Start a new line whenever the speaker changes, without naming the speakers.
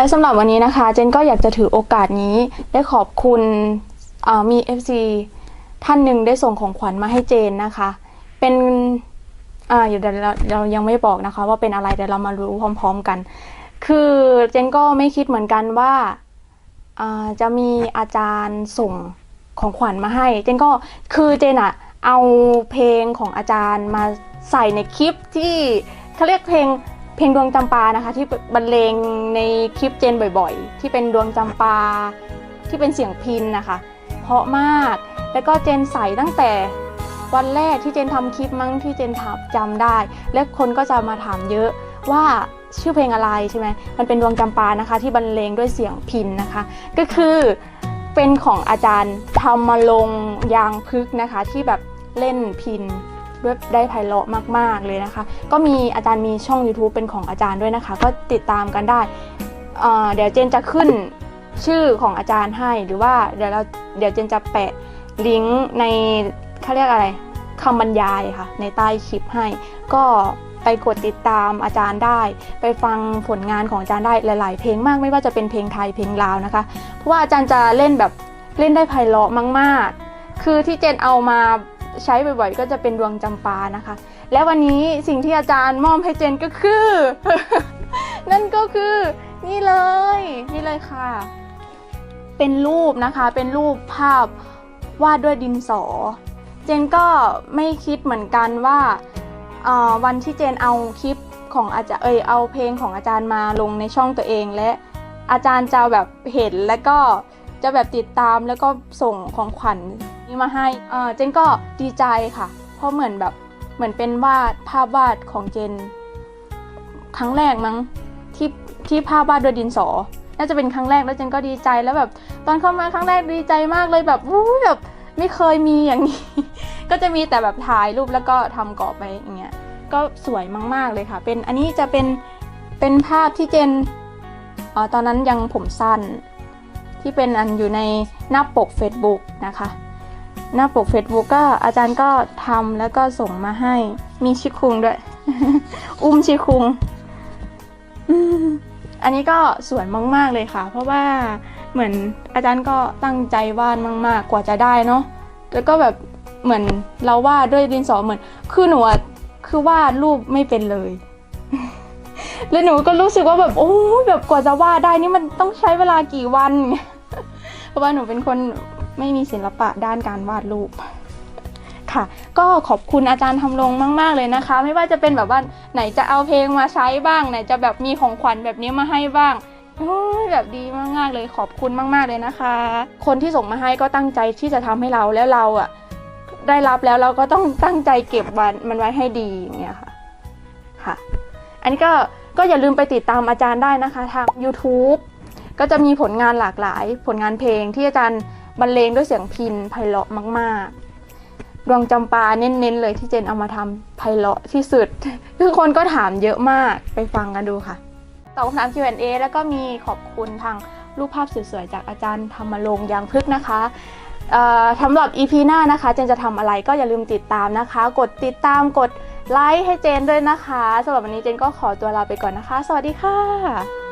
และสำหรับวันนี้นะคะ เจนก็อยากจะถือโอกาสนี้ได้ขอบคุณมี FC ท่านหนึ่งได้ส่งของขวัญมาให้เจนนะคะ เป็นอ่าเดี๋ยวเราเรายังไม่บอกนะคะ ว่าเป็นอะไรเดี๋ยวเรามารู้พร้อม ๆกัน คือเจนก็ไม่คิดเหมือนกันว่าจะมีอาจารย์ส่งของขวัญมาให้ เจนก็คือเจนอะเอาเพลงของอาจารย์มาใส่ในคลิปที่เขาเรียกเพลง เพลงดวงจำปานะคะ ที่บรรเลงในคลิปเจนบ่อยๆ ที่เป็นดวงจำปาที่เป็นเสียงพินนะคะ เพราะมาก แล้วก็เจนใส่ตั้งแต่วันแรกที่เจนทำคลิปมั้งที่เจนถามจำได้ และคนก็จะมาถามเยอะว่าชื่อเพลงอะไรใช่ไหมมันเป็นดวงจำปานะคะ ที่บรรเลงด้วยเสียงพินนะคะ ก็คือเป็นของอาจารย์ธรรมลงยางพึกนะคะ ที่แบบเล่นพิน ด้วยได้ไพเราะมาก ๆ เลยนะคะ ก็มีอาจารย์มีช่อง YouTube เป็นของอาจารย์ด้วยนะคะ ก็ติดตามกันได้เดี๋ยวเจนจะขึ้นชื่อของอาจารย์ให้หรือว่าเดี๋ยวเราเดี๋ยวเจนจะแปะลิงก์ในเขาเรียกอะไรคำบรรยายค่ะ ในใต้คลิปให้ ก็ไปกดติดตามอาจารย์ได้ ไปฟังผลงานของอาจารย์ได้หลาย ๆ เพลงมากไม่ว่าจะเป็นเพลงไทยเพลงลาวนะคะ เพราะว่าอาจารย์จะเล่นแบบเล่นได้ไพเราะมาก ๆ คือที่เจนเอามา ใช้บ่อยๆ ก็จะเป็นดวงจำปานะคะ และวันนี้สิ่งที่อาจารย์มอบให้เจนก็คือ นั่นก็คือนี่เลย นี่เลยค่ะ เป็นรูปนะคะ เป็นรูปภาพวาดด้วยดินสอ เจนก็ไม่คิดเหมือนกันว่าวันที่เจนเอาคลิปของอาจารย์เอยเอาเพลงของอาจารย์มาลงในช่องตัวเองและอาจารย์จะแบบเห็นแล้วก็จะแบบติดตามแล้วก็ส่งของขวัญ นี้มาให้เออเจนก็ดีใจค่ะ เพราะเหมือนแบบเหมือนเป็นวาดภาพวาดของเจน ครั้งแรกมั้งที่ที่ภาพวาดด้วยดินสอ น่าจะเป็นครั้งแรกแล้วเจนก็ดีใจแล้วแบบ ตอนเข้ามาครั้งแรกดีใจมากเลยแบบอู้แบบไม่เคยมีอย่างนี้ ก็จะมีแต่แบบถ่ายรูปแล้วก็ทำกรอบไปอย่างเงี้ยก็สวยมาก ๆ เลยค่ะ เป็นอันนี้จะเป็นเป็นภาพที่เจนอ๋อตอนนั้นยังผมสั้น ที่เป็นอันอยู่ในหน้าปก Facebook นะคะ หน้าปก Facebook ก็อาจารย์ก็ทำแล้วก็ส่งมาให้ มีชิคุงด้วย อุ้มชิคุง อันนี้ก็สวยมาก ๆ เลยค่ะ เพราะว่าเหมือนอาจารย์ก็ตั้งใจวาดมาก ๆ กว่าจะได้เนาะแล้วก็แบบเหมือนเราวาดด้วยดินสอเหมือน คือหนูคือวาดรูปไม่เป็นเลย แล้วหนูก็รู้สึกว่าแบบโอ้แบบกว่าจะวาดได้นี่มันต้องใช้เวลากี่วัน เพราะว่าหนูเป็นคน ไม่มีศิลปะด้านการวาดรูปค่ะ ก็ขอบคุณอาจารย์ทำลงมาก ๆ เลยนะคะ ไม่ว่าจะเป็นแบบว่าไหนจะเอาเพลงมาใช้บ้าง ไหนจะแบบมีของขวัญแบบนี้มาให้บ้างแบบดีมากๆเลยขอบคุณมาก ๆ เลยนะคะ คนที่ส่งมาให้ก็ตั้งใจที่จะทำให้เราแล้วเราอะได้รับแล้วเราก็ต้องตั้งใจเก็บมันมันไว้ให้ดีอย่างเงี้ยค่ะค่ะ อันนี้ก็ก็อย่าลืมไปติดตามอาจารย์ได้นะคะ ทาง YouTube ก็จะมีผลงานหลากหลาย ผลงานเพลงที่อาจารย์ บรรเลงด้วยเสียงพินไพเราะมาก ๆ ดวงจำปาเน้นๆเลยที่เจนเอามาทำไพเราะที่สุด คือคนก็ถามเยอะมากไปฟังกันดูค่ะตอบคำถาม Q&A แล้วก็มีขอบคุณทางรูปภาพสวยๆจากอาจารย์ธรรมรงค์ยางพฤกนะคะสำหรับ EP หน้านะคะ เจนจะทำอะไรก็อย่าลืมติดตามนะคะ กดติดตามกดไลค์ให้เจนด้วยนะคะสำหรับวันนี้เจนก็ขอตัวลาไปก่อนนะคะ สวัสดีค่ะ